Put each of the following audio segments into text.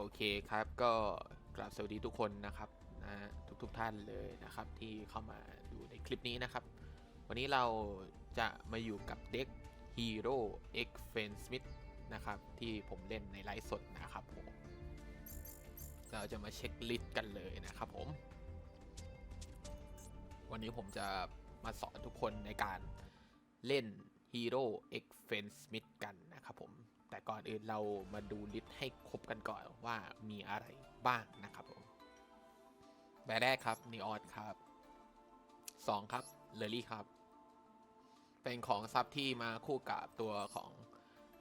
โอเคครับก็กราบสวัสดีทุกคนนะครับนะทุกทุกท่านเลยนะครับที่เข้ามาดูในคลิปนี้นะครับ วันนี้เราจะมาอยู่กับเด็ก Hero X f e n Smith นะครับ ที่ผมเล่นในไลฟ์สดนะครับผมเราจะมาเช็คลิสต์กันเลยนะครับผม วันนี้ผมจะมาสอนทุกคนในการเล่น Hero X f e n Smith กันนะครับผม แต่ก่อนอื่นเรามาดูลิสต์ให้ครบกันก่อนว่ามีอะไรบ้างนะครับผมใบแรกครับนีออสครับ 2 ครับเลอรี่ครับ เป็นของซับที่มาคู่กับตัวของ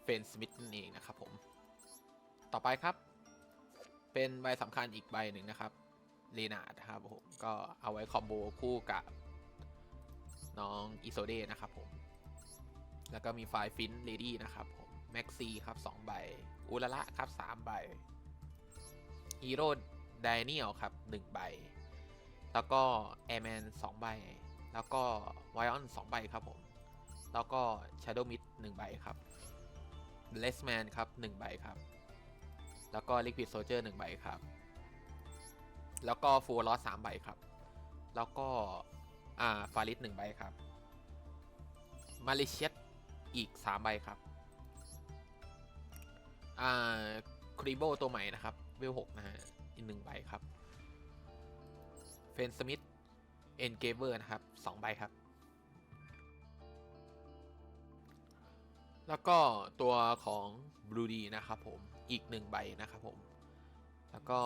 เฟนสมิธนั่นเองนะครับผม ต่อไปครับ เป็นใบสำคัญอีกใบหนึ่งนะครับเลนาดครับผมก็เอาไว้คอมโบคู่กับน้องอิโซเดนะครับผม แล้วก็มีไฟฟินเลดี้นะครับผม แม็กซีครับ2ใบอุลละครับ3ใบฮีโร่ไดเนียลครับ1ใบ แล้วก็แอร์แมน2ใบ แล้วก็ไวออน2ใบครับผม แล้วก็ Shadow Mid 1ใบครับเลสแมนครับ1ใบครับ แล้วก็ Liquid Soldier 1ใบครับ แล้วก็ฟูลลอส3ใบครับ แล้วก็อ่าฟาริส1ใบครับมาเลเชียอีก 3 ใบครับ อ่าครีโบตัวใหม่นะครับเวล6นะฮะอีกหนึ่งใบครับเฟนสมิธเอนเกเวอร์นะครับ2ใบครับ แล้วก็ตัวของบลูดีนะครับผมอีก1ใบนะครับผม แล้วก็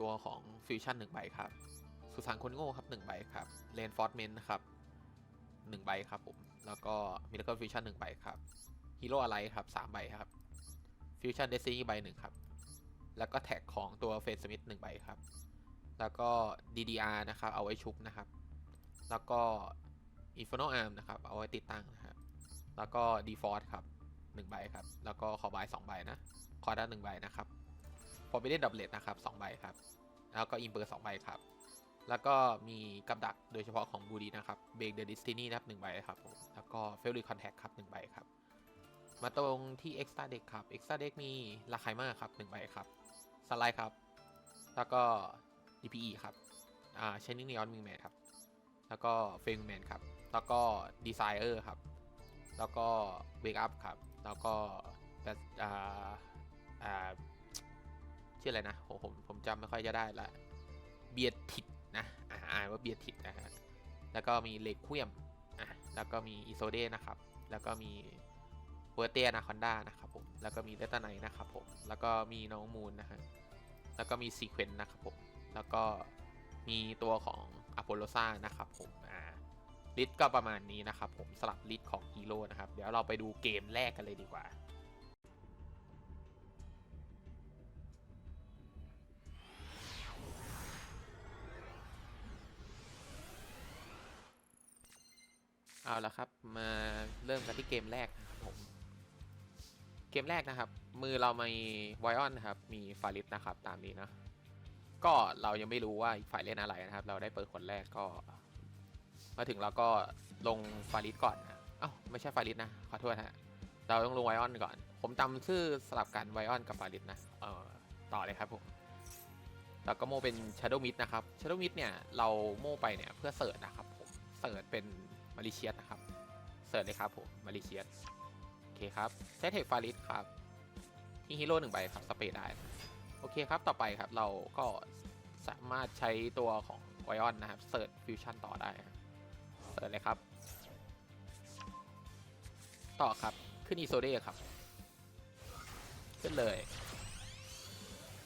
ตัวของฟิวชั่น1ใบครับ สุสานคนโง่ครับ1ใบครับเลนฟอร์ m เมนนะครับ1ใบครับผม แล้วก็มิราเคิลฟิวชั่น1ใบครับฮีโร่อะไรครับ3ใบครับ ฟิวชั่นเดซี่ใบหนึ่งครับ แล้วก็แท็กของตัวเฟนสมิธหนึ่งใบครับ แล้วก็ DDR นะครับ เอาไว้ชุบนะครับ แล้วก็ Inferno Arm นะครับ เอาไว้ติดตั้งนะครับ แล้วก็ Default ครับหนึ่งใบครับ แล้วก็คอบายสองใบนะ คอร์ด้าหนึ่งใบนะครับพอไปเล่นดับเบิลนะครับสองใบครับ แล้วก็อินเบอร์สองใบครับ แล้วก็มีกับดักโดยเฉพาะของบูดีนะครับ เบรกเดอะดิสตินีนะครับหนึ่งใบครับ แล้วก็เฟลลี่คอนแทคครับหนึ่งใบครับ มาตรงที่ Extra Deck ครับ Extra Deck มีราคามากครับ1ใบครับ สไลด์ครับ แล้วก็ DPE ครับ อ่า Shining Neon Wingman ครับ แล้วก็ f a m e Man ครับ แล้วก็ Desire ครับ แล้วก็ Wake Up ครับ แล้วก็แต่อ่า อ่าชื่ออะไรนะผมผมผมจำไม่ค่อยจะได้ละ เบียดทิดนะอ่านว่าเบียดทิดนะฮะ แล้วก็มีเลกควียม อะ แล้วก็มีอีโซเดนะครับ แล้วก็มี เวอร์เตียนาคอนด้านะครับผม แล้วก็มีเดตาไนนะครับผม แล้วก็มีน้องมูนนะฮะ แล้วก็มีซีเควนต์นะครับผม แล้วก็มีตัวของอ p โ l โลซ่านะครับผม อ่าลิสก็ประมาณนี้นะครับผมสลับลิสของฮีโร่นะครับ เดี๋ยวเราไปดูเกมแรกกันเลยดีกว่าเอาละครับ มาเริ่มกันที่เกมแรกนะครับ เกมแรกนะครับ มือเรามีไวออนนะครับ มีฟาริสนะครับ ตามนี้นะ ก็เรายังไม่รู้ว่าอีกฝ่ายเล่นอะไรนะครับ เราได้เปิดคนแรกก็ มาถึงเราก็ลงฟาริสก่อนนะเอ้าไม่ใช่ฟาริสนะ ขอโทษฮะ เราต้องลงไวออนก่อน ผมจำชื่อสลับกันไวออนกับฟาริสนะ เออต่อเลยครับผมแล้วก็โมเป็น Shadow Mid นะครับ Shadow Mid เนี่ย เราโมไปเนี่ยเพื่อเสิร์ชนะครับผม เสิร์ชเป็นมาริเชียสนะครับ เสิร์ชเลยครับผมมาริเชียส เคครับใช้เทคฟาริสครับที่ฮีโร่หนึ่งใบครับสเปรย์ได้ โอเคครับต่อไปครับเราก็สามารถใช้ตัวของไวออนนะครับเสิร์ชฟิวชั่นต่อได้เสิร์ชเลยครับ ต่อครับขึ้นอีโซเดครับ ขึ้นเลย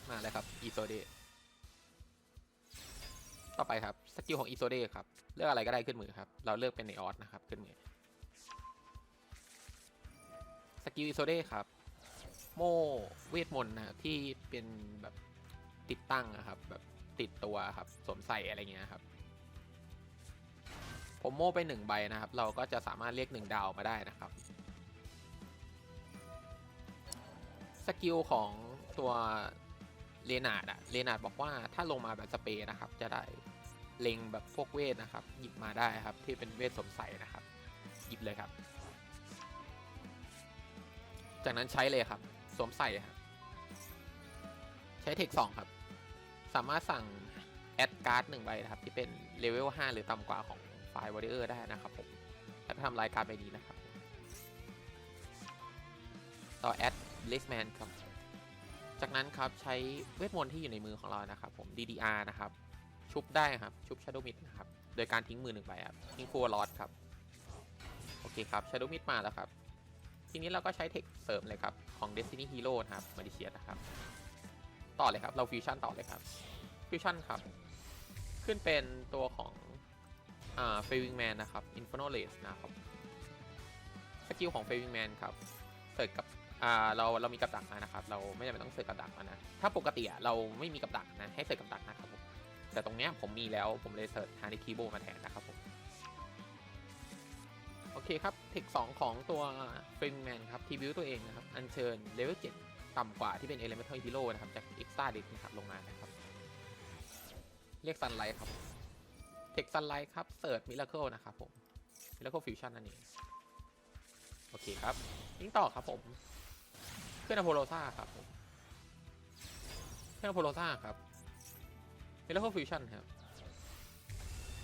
มาเลยครับอีโซเดต่อไปครับสกิลของอีโซเดครับ เลือกอะไรก็ได้ขึ้นมือครับ เราเลือกเป็นในออสนะครับ ขึ้นมือ กิลอีโซเดครับ โมเวทมนต์นะครับที่เป็นแบบติดตั้งอะครับ แบบติดตัวครับสวมใส่อะไรเงี้ยครับ ผมโม่ไปหนึ่งใบนะครับ เราก็จะสามารถเรียกหนึ่งดาวมาได้นะครับสกิลของตัวเลนาดอะเลนาดบอกว่าถ้าลงมาแบบสเปรย์นะครับ จะได้เล็งแบบพวกเวทนะครับ หยิบมาได้ครับ ที่เป็นเวทสมใสนะครับ หยิบเลยครับ จากนั้นใช้เลยครับ สวมใส่ครับใช้เทคสองครับ สามารถสั่งแอดการ์ดหนึ่งใบนะครับ ที่เป็นเลเวล5หรือต่ำกว่าของไฟล์วอร์เออร์ได้นะครับผมแล้วทำรายการใบนี้นะครับ ต่อแอดลิสแมนครับ จากนั้นครับใช้เวทมนต์ที่อยู่ในมือของเรานะครับ ผม DDR นะครับ ชุบได้ครับ ชุบ Shadow Mid นะครับ โดยการทิ้งมือหนึ่งใบครับ ทิ้งฟัวลอดครับ โอเคครับ Shadow Mid มาแล้วครับ ทีนี้เราก็ใช้เทคเสริมเลยครับ ของ Destiny Hero นะครับมาดิเชียนะครับ ต่อเลยครับ เราฟิวชั่นต่อเลยครับฟิวชั่นครับ ขึ้นเป็นตัวของอ่าเฟวิงแมนนะครับ Inferno Race นะครับสกิลของเฟวิงแมนครับเสิร์ฟกับอ่าเราเรามีกับดักมานะครับ เราไม่จำเป็นต้องเสิร์ฟกับดักมานะถ้าปกติอะเราไม่มีกับดักนะให้เสิร์ฟกับดักนะครับผมแต่ตรงเนี้ยผมมีแล้วผมเลยเสิร์ชฮาร์ดคีโบมาแทนนะครับผม โอเคครับ เทคสองของตัวเฟรนแมนครับ ทีบิวตัวเองนะครับ อัญเชิญเลเวล7ต่ำกว่าที่เป็น Elemental Hero นะครับ จาก Extra Deck นะครับ ลงมานะครับ เรียก Sunlight ครับ เทค Sunlight ครับเสิร์ช Miracle นะครับผม Miracle Fusion นั่นเองโอเคครับลิงต่อครับผมเครื่องอโพโลซ่าครับผมเครื่องอโพโลซ่าครับ Miracle Fusion ครับ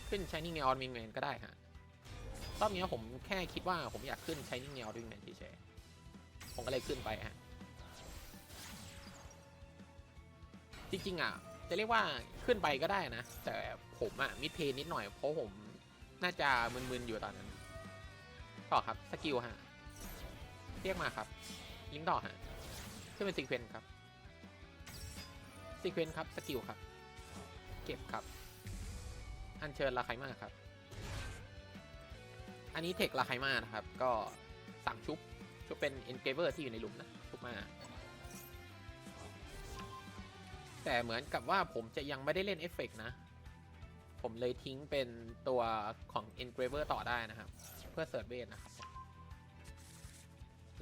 ขึ้น Shining Neon Wingman ก็ได้ฮะ รอบนี้ผมแค่คิดว่าผมอยากขึ้น Shining Neon Wingman เฉยๆผมก็เลยขึ้นไปฮะจริงๆอะจะเรียกว่าขึ้นไปก็ได้นะ แต่ผมอะมิดเพนิดหน่อยเพราะผมน่าจะมึนๆอยู่ตอนนั้น ต่อครับสกิลฮะเรียกมาครับลิงต่อฮะขึ้นเป็นซีเควนต์ครับซีเควนต์ครับสกิลครับ เก็บครับ อัญเชิญลาไคมาครับ นนี้เทคลาไคมานะครับ ก็สั่งชุบ ชุบเป็นเอนเกเวอร์ที่อยู่ในหลุมนะ ชุบมา แต่เหมือนกับว่าผมจะยังไม่ได้เล่นเอฟเฟกต์นะ ผมเลยทิ้งเป็นตัวของ Engraver ต่อได้นะครับ เพื่อเสิร์ชเวทนะครับ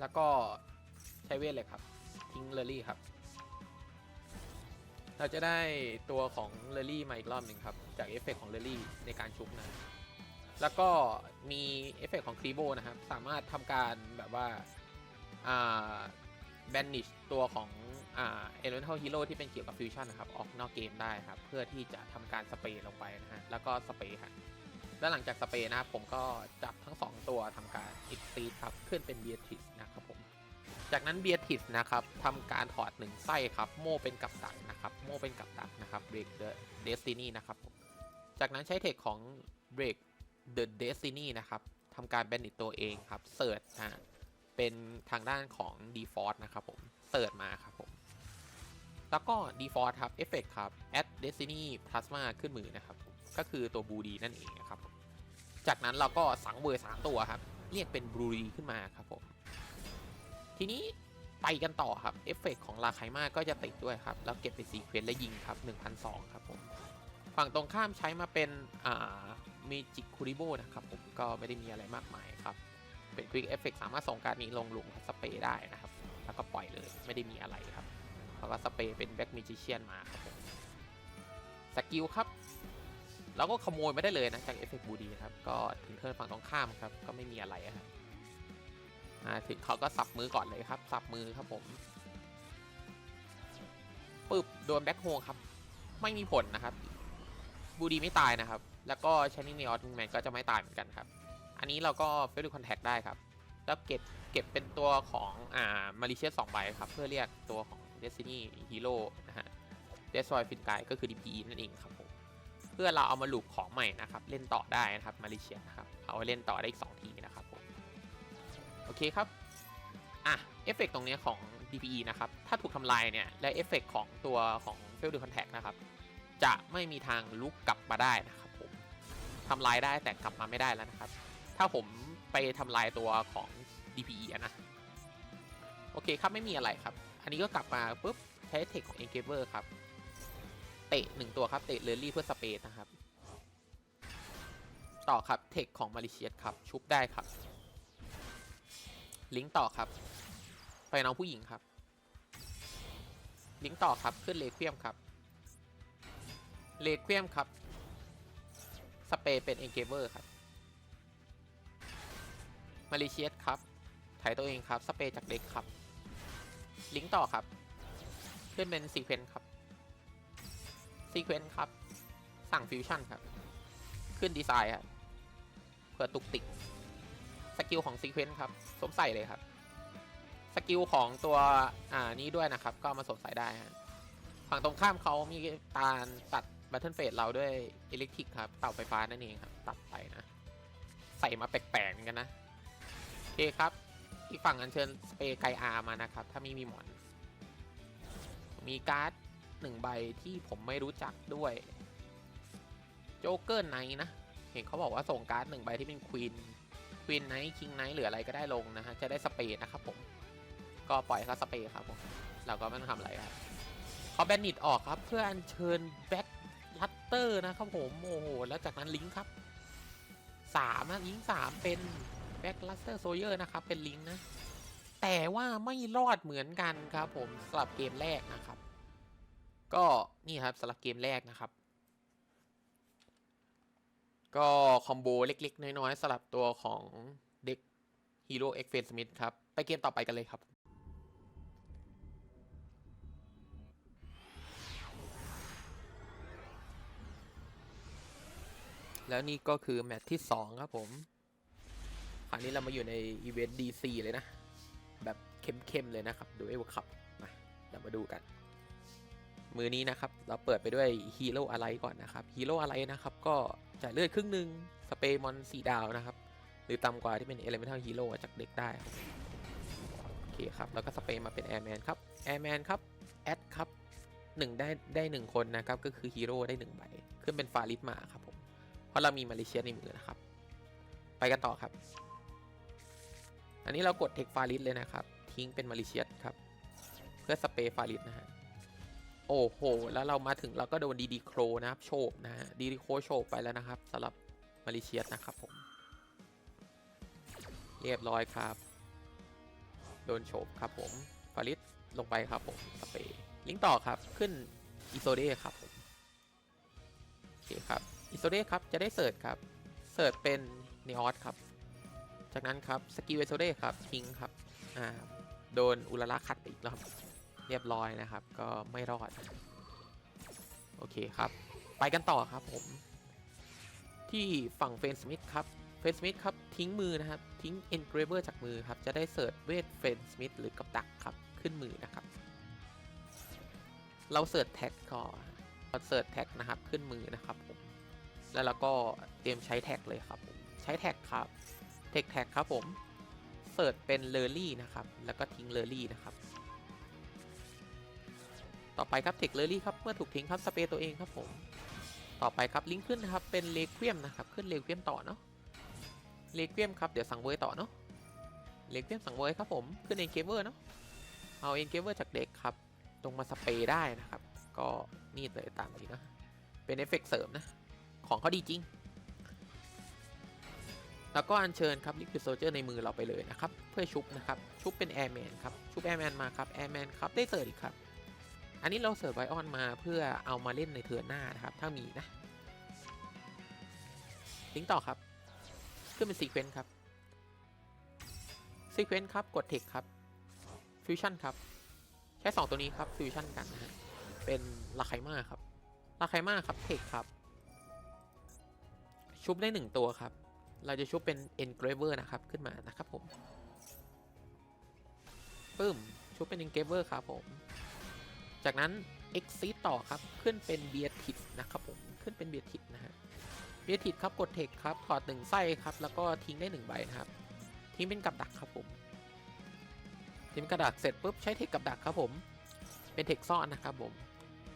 แล้วก็ใช้เวทเลยครับ ทิ้งเลอรี่ครับ เราจะได้ตัวของเลอรี่มาอีกรอบหนึ่งครับ จากเอฟเฟกต์ของเลอรี่ในการชุบนะ แล้วก็มีเอฟเฟกต์ของครีโบนะครับ สามารถทำการแบบว่าอ่าแบนนิชตัวของอ่าเอเลนทัลฮีโร่ที่เป็นเกี่ยวกับฟิวชั่นนะครับ ออกนอกเกมได้ครับ เพื่อที่จะทำการสเปรย์ลงไปนะฮะ แล้วก็สเปรย์ฮะแล้วหลังจากสเปรย์นะครับผมก็จับทั้ง 2 ตัวทำการอีกตีครับ ขึ้นเป็นเบียทิสนะครับผมจากนั้นเบียทิสนะครับทำการถอดหนึ่งไส้ครับ โม่เป็นกับดักนะครับโม่เป็นกับดักนะครับเบรกเดอะเดสตินีนะครับผมจากนั้นใช้เทคของเบรก The Destiny นะครับทำการแบนดิตตัวเองครับเสิร์ชฮะเป็นทางด้านของ Default นะครับผมเสิร์ชมาครับผมแล้วก็ Default ครับ Effect ครับ Add Destiny Plasma ขึ้นมือนะครับ ก็คือตัวบูดีนั่นเองนะครับ จากนั้นเราก็สังเวยสามตัวครับ เรียกเป็นบูดีขึ้นมาครับผม ทีนี้ไปกันต่อครับ เอฟเฟกของลาไคมาก็จะติดด้วยครับ แล้วเก็บเป็นซีเควนต์และยิงครับ 1,002 ครับผม ฝั่งตรงข้ามใช้มาเป็น อ่า มีจิคูริโบนะครับผมก็ไม่ได้มีอะไรมากมายครับ เป็นควิกเอฟเฟกสามารถส่งการดนี้ลงหลุมสเปรย์ได้นะครับ แล้วก็ปล่อยเลยไม่ได้มีอะไรครับ แล้วก็สเปรย์เป็นแบ็กมิจิเชียนมาครับผมสกิลครับเราก็ขโมยไม่ได้เลยนะจากเอฟเฟกบูดีครับ ก็ถึงเทิร์นฝั่งตรงข้ามครับ ก็ไม่มีอะไรครับมาถึงเขาก็สับมือก่อนเลยครับ สับมือครับผมปึ๊บโดนแบ็คโฮครับ ไม่มีผลนะครับ บูดีไม่ตายนะครับ แล้วก็ชนิงเนออตแมนก็จะไม่ตายเหมือนกันครับ อันนี้เราก็เฟลคอนแทคได้ครับ แล้วเก็บเก็บเป็นตัวของอ่ามาริเชียสองใบครับ เพื่อเรียกตัวของ Destiny Hero นะฮะ Destroy f i n g u y ก็คือ DPE นั่นเองครับผมเพื่อเราเอามาลูปของใหม่นะครับ เล่นต่อได้นะครับมาริเชียนะครับเอาไว้เล่นต่อได้อีก 2 ทีนะครับผมโอเคครับอะเอฟเฟกตรงนี้ของ DPE นะครับ ถ้าถูกทำลายเนี่ย และเอฟเฟกของตัวของ Fail to Contact นะครับ จะไม่มีทางลุกกลับมาได้นะครับผมทำลายได้แต่กลับมาไม่ได้แล้วนะครับ ถ้าผมไปทำลายตัวของ DPE นะโอเคครับไม่มีอะไรครับ อันนี้ก็กลับมาปุ๊บใช้เทคของ e n g a v e r ครับ เตะหนึ่งตัวครับเตะเลอรี่เพื่อสเปซนะครับ ต่อครับเทคของมาริเชียสครับ ชุบได้ครับ ลิงก์ต่อครับ ไปน้องผู้หญิงครับ ลิงก์ต่อครับขึ้นเลเคียมครับ เลเคียมครับ สเปรย์เป็นเอ็นเกเวอร์ครับ มาริเชียสครับ ถ่ายตัวเองครับ สเปรย์จากเล็กครับ ลิงก์ต่อครับ ขึ้นเป็นซีเควนต์ครับ ซีเควนต์ครับ สั่งฟิวชั่นครับ ขึ้นดีไซน์ครับ เพื่อตุกติก สกิลของซีเควนต์ครับ สมใส่เลยครับ สกิลของตัวอ่านี้ด้วยนะครับ ก็มาสมใส่ได้ฮะฝั่งตรงข้ามเขามีการตัด บัตเทิลเฟสเราด้วยอิเล็กทริกครับ เต่าไฟฟ้านั่นเองครับ ตัดไปนะ ใส่มาแปลกๆกันนะ โอเคครับ อีกฝั่งอันเชิญสเปรย์ไกอาร์มานะครับ ถ้าไมีมีหมอน มีการ์ดหนึ่งใบที่ผมไม่รู้จักด้วยโจ๊กเกอร์ไนท์นะ เห็นเขาบอกว่าส่งการ์ดหนึ่งใบที่เป็นควีนควีนไนท์คิงไนท์หรืออะไรก็ได้ลงนะฮะ จะได้สเปรย์นะครับผม ก็ปล่อยเขาสเปรย์ครับผม เราก็ไม่ต้องทำอะไรครับเขาแบนนิตออกครับเพื่ออัญเชิญแบ็ค เตอร์นะครับผมโอ้โหแล้วจากนั้นลิงครับสามนะลิงสามเป็นแบ็คลัตเตอร์โซเยอร์นะครับเป็นลิงนะ แต่ว่าไม่รอดเหมือนกันครับผมสำหรับเกมแรกนะครับ ก็นี่ครับสำหรับเกมแรกนะครับ ก็คอมโบเล็ก ๆ น้อย ๆสำหรับตัวของเด็กฮีโร่เอ็กเฟนสมิธครับ ไปเกมต่อไปกันเลยครับ แล้วนี่ก็คือแมตช์ที่ 2 ครับผมคราวนี้เรามาอยู่ในอีเวนต์ DC เลยนะ แบบเข้มๆเลยนะครับ ดูเอวขับมาเรามาดูกัน มือนี้นะครับ เราเปิดไปด้วยฮีโร่อะไรก่อนนะครับฮีโร่อะไรนะครับ ก็จ่ายเลือดครึ่งหนึ่งสเปย์มอนสีดาวนะครับ หรือต่ำกว่าที่เป็นเอเลเมทัลฮีโร่จากเด็กได้โอเคครับ แล้วก็สเปย์มาเป็นแอร์แมนครับแอร์แมนครับแอดครับหนึ่งได้ได้หนึ่งคนนะครับ ก็คือฮีโร่ได้หนึ่งใบ ขึ้นเป็นฟาริสมาครับผม เพราะเรามีมาเลเซียในมือนะครับ ไปกันต่อครับ อันนี้เรากดเทคฟาริสเลยนะครับ ทิ้งเป็นมาเลเซียครับ เพื่อสเปรย์ฟาริสนะฮะ โอ้โห แล้วเรามาถึงเราก็โดนดีดีโครนะครับโฉบนะฮะดีดีโครโฉบไปแล้วนะครับสำหรับมาเลเซียนะครับผม เรียบร้อยครับ โดนโฉบครับผมฟาริสลงไปครับผมสเปรย์ลิงต่อครับขึ้นอิโซเดครับผมโอเคครับ อิโซเดครับจะได้เสิร์ชครับเสิร์ชเป็นเนออสครับ จากนั้นครับสกิลเอโซเดครับทิ้งครับอ่าโดนอุลาระขัดอีกรอบเรียบร้อยนะครับ ก็ไม่รอด โอเคครับ ไปกันต่อครับผม ที่ฝั่งเฟนสมิธครับเฟนสมิธครับทิ้งมือนะครับ ทิ้งเอนเกรเวอร์จากมือครับ จะได้เสิร์ชเวทเฟนสมิธหรือกับดักครับ ขึ้นมือนะครับ เราเสิร์ชแท็กก่อนเราเสิร์ชแท็กนะครับ ขึ้นมือนะครับผม แล้วเราก็เตรียมใช้แท็กเลยครับผมใช้แท็กครับเทคแท็กครับผมเสิร์ชเป็นเลอรี่นะครับ แล้วก็ทิ้งเลอรี่นะครับ ต่อไปครับเทคเลอรี่ครับ เมื่อถูกทิ้งครับสเปรย์ตัวเองครับผม ต่อไปครับลิงก์ขึ้นนะครับ เป็นเลควียมนะครับ ขึ้นเลควียมต่อเนาะ เลควียมครับเดี๋ยวสั่งเวอร์ต่อเนาะ เลควียมสั่งเวอร์ครับผม ขึ้นเอ็นเกเวอร์เนาะ เอาเอ็นเกเวอร์จากเด็กครับ ลงมาสเปรย์ได้นะครับ ก็นี่เลยตามนี้นะ เป็นเอฟเฟกต์เสริมนะ ของเขาดีจริง แล้วก็อัญเชิญครับลิควิดโซเจอร์ในมือเราไปเลยนะครับ เพื่อชุบนะครับ ชุบเป็นแอร์แมนครับ ชุบแอร์แมนมาครับแอร์แมนครับได้เสิร์ฟอีกครับ อันนี้เราเสิร์ฟไวออนมาเพื่อเอามาเล่นในเทือนหน้านะครับ ถ้ามีนะลิงต่อครับ ขึ้นเป็นซีเควนต์ครับซีเควนต์ครับ กดเทคครับฟิวชั่นครับ ใช้ 2 ตัวนี้ครับฟิวชั่นกันนะฮะ เป็นลาไคมาครับลาไคมาครับเทคครับ ชุบได้ 1 ตัวครับ เราจะชุบเป็น engraver นะครับขึ้นมานะครับผมปึ้มชุบเป็น engraver ครับผม จากนั้น exit ต่อครับขึ้นเป็น beatit นะครับผมขึ้นเป็น beatit นะฮะ beatit ครับกดเทคครับถอดหนึ่งไส้ครับแล้วก็ทิ้งได้1ใบนะครับทิ้งเป็นกับดักครับผมทิ้งกับดักเสร็จปุ๊บใช้เทคกับดักครับผม เป็นเทคซ่อนนะครับผม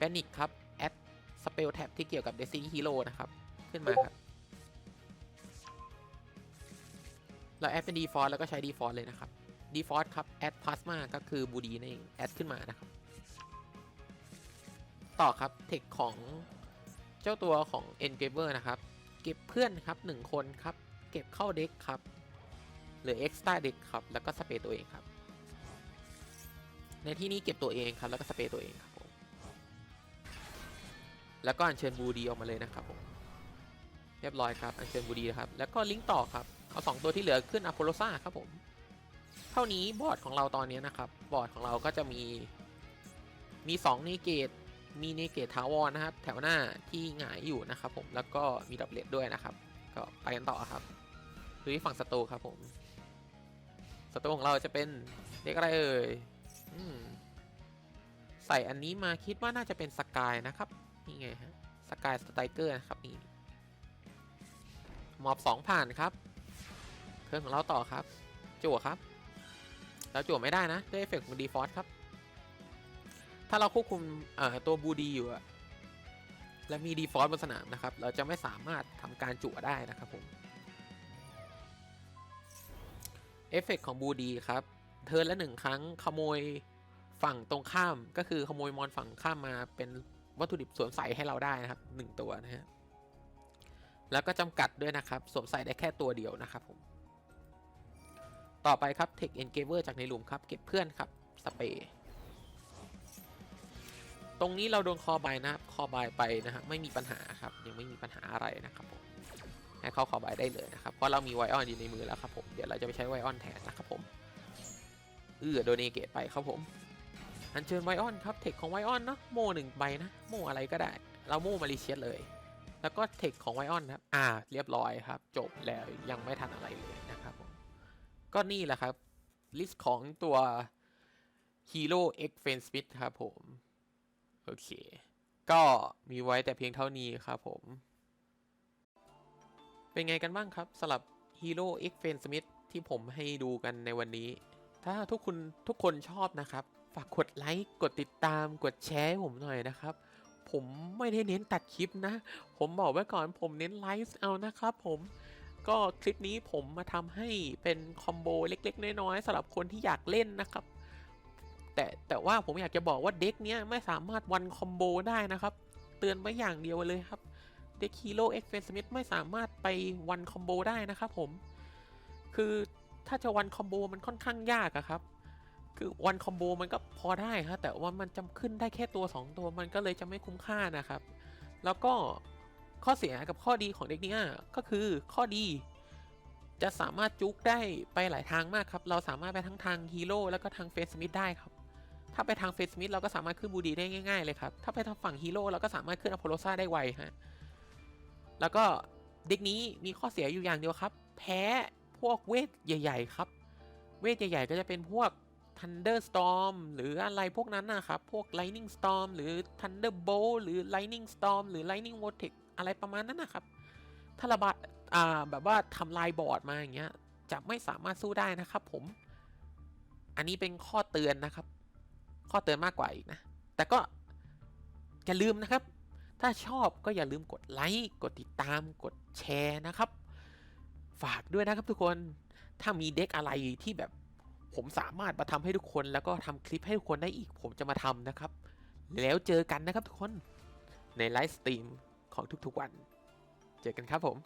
panic ครับ add spell tab ที่เกี่ยวกับ destiny hero นะครับขึ้นมาครับ เราแอดเป็น default แล้วก็ใช้ default เลยนะครับ default ครับ add plasma ก็คือบูดีนั่นเอง add ขึ้นมานะครับ ต่อครับ เทคของเจ้าตัวของ engraver นะครับ เก็บเพื่อนครับ 1 คนครับ เก็บเข้าเด็กครับ หรือ extra เด็กครับ แล้วก็สเปรตัวเองครับ ในที่นี้เก็บตัวเองครับ แล้วก็สเปรตัวเองครับผมแล้วก็อัญเชิญบูดีออกมาเลยนะครับผมเรียบร้อยครับ อัญเชิญบูดีนะครับ แล้วก็ลิงก์ต่อครับ เอาสองตัวที่เหลือขึ้นอ p โ l โ s ซ่าครับผม เท่านี้บอร์ดของเราตอนนี้นะครับ บอร์ดของเราก็จะมี มี2นีเกตมีเนเกตทาวอนนะครับ แถวหน้าที่หงายอยู่นะครับผมแล้วก็มีดับเลดด้วยนะครับ ก็ไปกันต่อครับดูที่ฝั่งศัตรูครับผมศัตรูของเราจะเป็นเด็กอะไรเอ่ยอใส่อันนี้มาคิดว่าน่าจะเป็นสกายนะครับนี่ไงฮะสกายสไตรเกอร์นะครับนี่มอบสองผ่านครับ ครื่องของเราต่อครับจั่วครับแล้วจั่วไม่ได้นะด้วยเอฟเฟกต์ของดีฟอสครับ ถ้าเราควบคุมตัวบูดีอยู่และมีดีฟอสบนสนามนะครับ เราจะไม่สามารถทำการจั่วได้นะครับผมเอฟเฟกต์ของบูดีครับ เทิร์นละหนึ่งครั้งขโมยฝั่งตรงข้ามก็คือขโมยมอนฝั่งข้ามมาเป็นวัตถุดิบสวมใส่ให้เราได้นะครับหนึ่งตัวนะฮะแล้วก็จำกัดด้วยนะครับ สวมใส่ได้แค่ตัวเดียวนะครับผม ต่อไปครับ Tech Engraver จากในหลุมครับ เก็บเพื่อนครับ สเปรย์ตรงนี้เราโดนคอบายนะครับ คอบายไปนะฮะไม่มีปัญหาครับ ยังไม่มีปัญหาอะไรนะครับผมให้เขาคอบายได้เลยนะครับ เพราะเรามีไวออนอยู่ในมือแล้วครับผม เดี๋ยวเราจะไปใช้ไวออนแทนนะครับผมเออโดนเนเกตไปครับผม อันเชิญไวออนครับ เทคของไวออนเนาะโมหนึ่งใบนะ โมอะไรก็ได้ เราโมมาริเชียสเลย แล้วก็เทคของไวออนครับ อ่า เรียบร้อยครับ จบแล้วยังไม่ทันอะไรเลย ก็นี่แหละครับ ลิสต์ของตัว Hero X f a n Smith ครับผม โอเค ก็มีไว้แต่เพียงเท่านี้ครับผม เป็นไงกันบ้างครับสำหรับ Hero X f a n Smith ที่ผมให้ดูกันในวันนี้ ถ้าทุกคนทุกคนชอบนะครับ ฝากกดไลค์กดติดตามกดแชร์ผมหน่อยนะครับผมไม่ได้เน้นตัดคลิปนะ ผมบอกไว้ก่อนผมเน้นไลฟ์เอานะครับผม ก็คลิปนี้ผมมาทำให้เป็นคอมโบเล็กๆ น้อยๆสำหรับคนที่อยากเล่นนะครับแต่แต่ว่าผมอยากจะบอกว่าเด็กเนี้ยไม่สามารถวันคอมโบได้นะครับ เตือนไว้อย่างเดียวเลยครับ เด็กฮีโร่เอ็กเฟนสมิธไม่สามารถไปวันคอมโบได้นะครับผม คือถ้าจะวันคอมโบมันค่อนข้างยากอะครับ คือวันคอมโบมันก็พอได้ครับแต่ว่ามันจะขึ้นได้แค่ตัว 2 ตัวมันก็เลยจะไม่คุ้มค่านะครับ แล้วก็ ข้อเสียกับข้อดีของเด็กเนี้ยก็คือข้อดีจะสามารถจุกได้ไปหลายทางมากครับ เราสามารถไปทั้งทางฮีโร่แล้วก็ทางเฟสมิธได้ครับ ถ้าไปทางเฟสมิธเราก็สามารถขึ้นบูดีได้ง่ายๆเลยครับ ถ้าไปทางฝั่งฮีโร่เราก็สามารถขึ้นอพอลโลซาได้ไวฮะ แล้วก็เด็กนี้มีข้อเสียอยู่อย่างเดียวครับ แพ้พวกเวทใหญ่ ๆ ครับ เวทใหญ่ ๆ ก็จะเป็นพวก Thunderstorm หรืออะไรพวกนั้นนะครับ พวก Lightning Storm หรือ Thunderbolt หรือ Lightning Storm หรือ Lightning Vortex อะไรประมาณนั้นนะครับ ถ้าระบาดอ่าแบบว่าทำลายบอร์ดมาอย่างเงี้ย จะไม่สามารถสู้ได้นะครับ ผม อันนี้เป็นข้อเตือนนะครับ ข้อเตือนมากกว่าอีกนะ แต่ก็อย่าลืมนะครับ ถ้าชอบก็อย่าลืมกดไลค์ กดติดตาม กดแชร์นะครับ ฝากด้วยนะครับทุกคน ถ้ามีเด็กอะไรที่แบบผมสามารถมาทำให้ทุกคน แล้วก็ทำคลิปให้ทุกคนได้อีก ผมจะมาทำนะครับ แล้วเจอกันนะครับทุกคนในไลฟ์สตรีม ของทุกๆวัน เจอกันครับผม